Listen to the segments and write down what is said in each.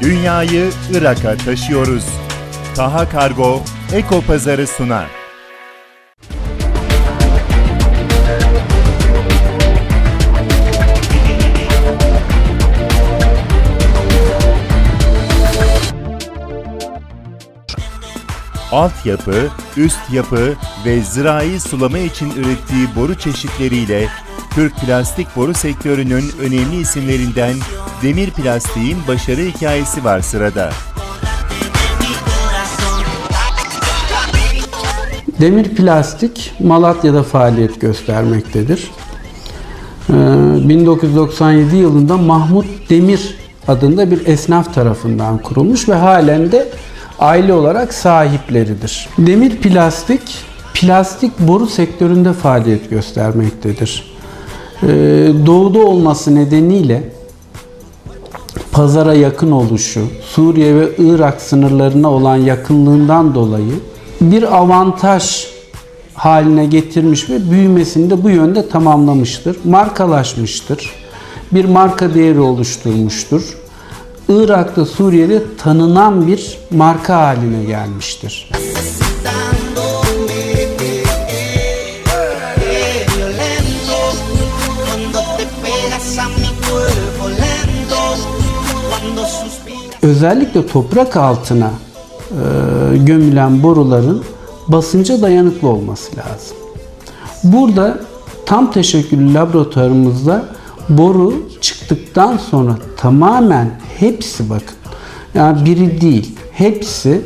Dünyayı Irak'a taşıyoruz. Taha Kargo Eko Pazarı sunar. Altyapı, üst yapı ve zirai sulama için ürettiği boru çeşitleriyle Türk plastik boru sektörünün önemli isimlerinden Demir Plastik'in başarı hikayesi var sırada. Demir Plastik Malatya'da faaliyet göstermektedir. Ee, 1997 yılında Mahmut Demir adında bir esnaf tarafından kurulmuş ve halen de aile olarak sahipleridir. Demir Plastik, plastik boru sektöründe faaliyet göstermektedir. Ee, Doğuda olması nedeniyle pazara yakın oluşu, Suriye ve Irak sınırlarına olan yakınlığından dolayı bir avantaj haline getirmiş ve büyümesini de bu yönde tamamlamıştır. Markalaşmıştır. Bir marka değeri oluşturmuştur. Irak'ta, Suriye'de tanınan bir marka haline gelmiştir. Özellikle toprak altına e, gömülen boruların basınca dayanıklı olması lazım. Burada tam teşekküllü laboratuvarımızda boru çıktıktan sonra tamamen hepsi bakın yani biri değil hepsi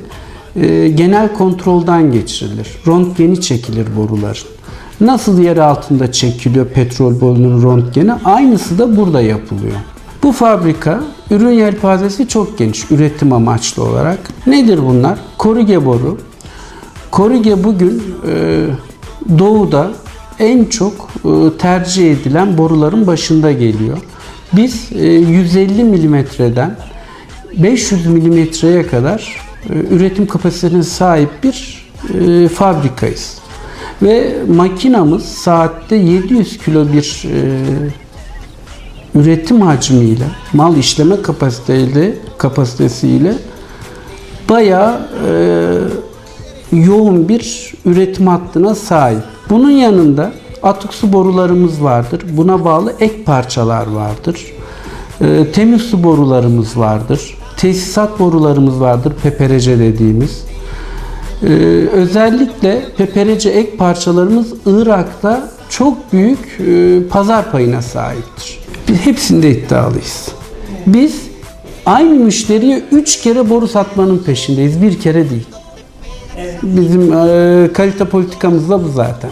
e, genel kontrolden geçirilir. Röntgeni çekilir boruların. Nasıl yer altında çekiliyor petrol borunun röntgeni aynısı da burada yapılıyor. Bu fabrika ürün yelpazesi çok geniş üretim amaçlı olarak. Nedir bunlar? Korige boru. Korige bugün e, doğuda en çok e, tercih edilen boruların başında geliyor. Biz e, 150 milimetreden 500 milimetreye kadar e, üretim kapasitesine sahip bir e, fabrikayız. Ve makinamız saatte 700 kilo bir e, üretim hacmiyle, mal işleme kapasiteyle, kapasitesiyle bayağı e, yoğun bir üretim hattına sahip. Bunun yanında atık su borularımız vardır. Buna bağlı ek parçalar vardır. E, temiz su borularımız vardır. Tesisat borularımız vardır. Peperece dediğimiz. Ee, özellikle peperece ek parçalarımız Irak'ta çok büyük e, pazar payına sahiptir. Biz hepsinde iddialıyız. Biz aynı müşteriye 3 kere boru satmanın peşindeyiz. Bir kere değil. Bizim e, kalite politikamız da bu zaten.